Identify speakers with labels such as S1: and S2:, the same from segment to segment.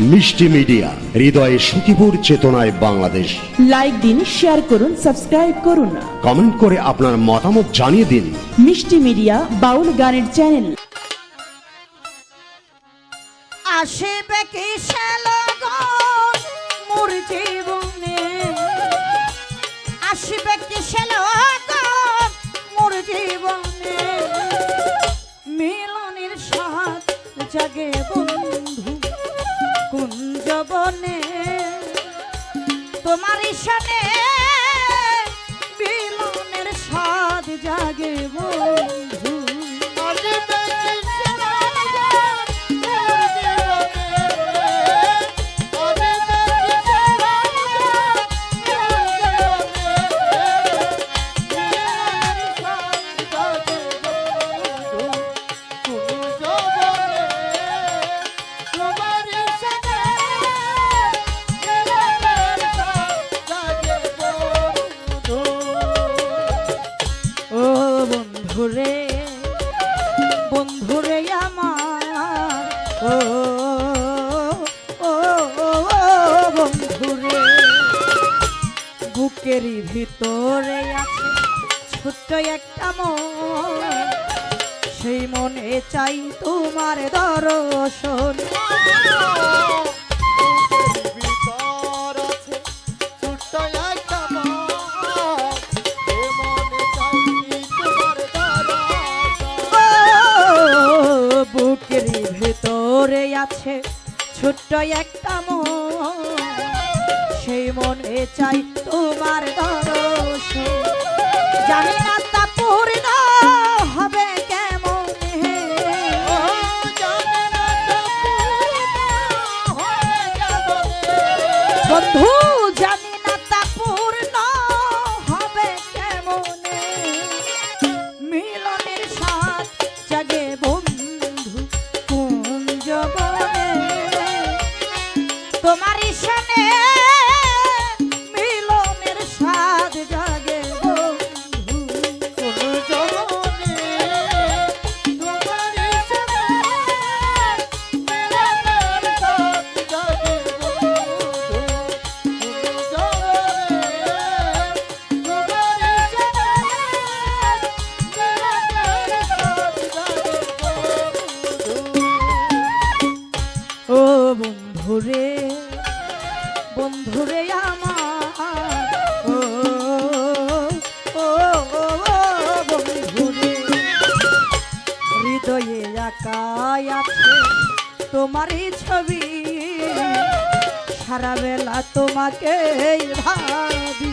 S1: মিষ্টি মিডিয়া হৃদয়ে সুখীপুর চেতনায় বাংলাদেশ।
S2: লাইক দিন শেয়ার করুন সাবস্ক্রাইব করুন।
S1: কমেন্ট করে আপনার মতামত জানিয়ে দিন।
S2: মিষ্টি মিডিয়া বাউল গানের চ্যানেল
S3: আসিবে কি মোর জীবনে। আসিবে কি মোর জীবনে। মিলনের সাথ জাগে তোমার ঈশানে মিলনের স্বাদ জাগে বন্ধু। বুকেরই ভিতরে আছে ছোট্ট একটা মন। সেই মনে চাই তোমার দর্শন। ও, বুকেরই ভেতরে আছে ছোট্ট একটা মন। মনে চাই তোমার দর্শন। জানি না বন্ধুরে বন্ধুরে আমার। ও ও বন্ধুরে, হৃদয়ে একাই আছে তোমারই ছবি। সারা বেলা তোমাকে ভাবি।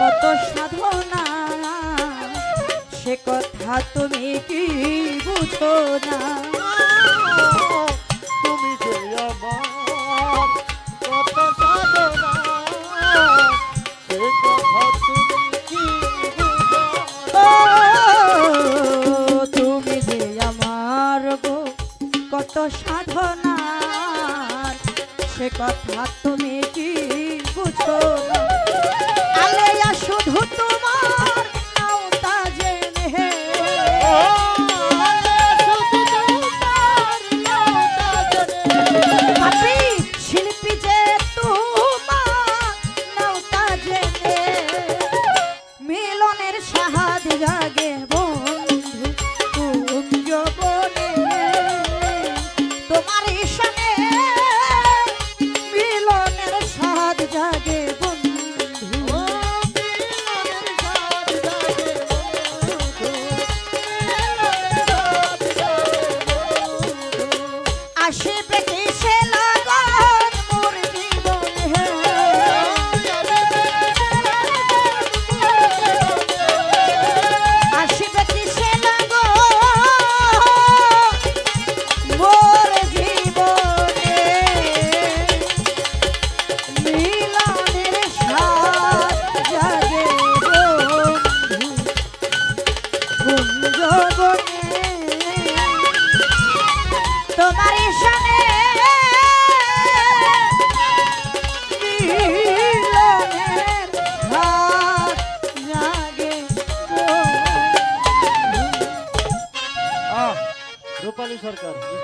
S3: কত সাধনা সে কথা তুমি কি বুঝো না?
S4: তুমি যে আমার কত সাধনা সে কথা তুমি কি
S3: তুমি যে আমার গো কত সাধনা সে কথা তুমি কি বুঝো না? বন্ধু।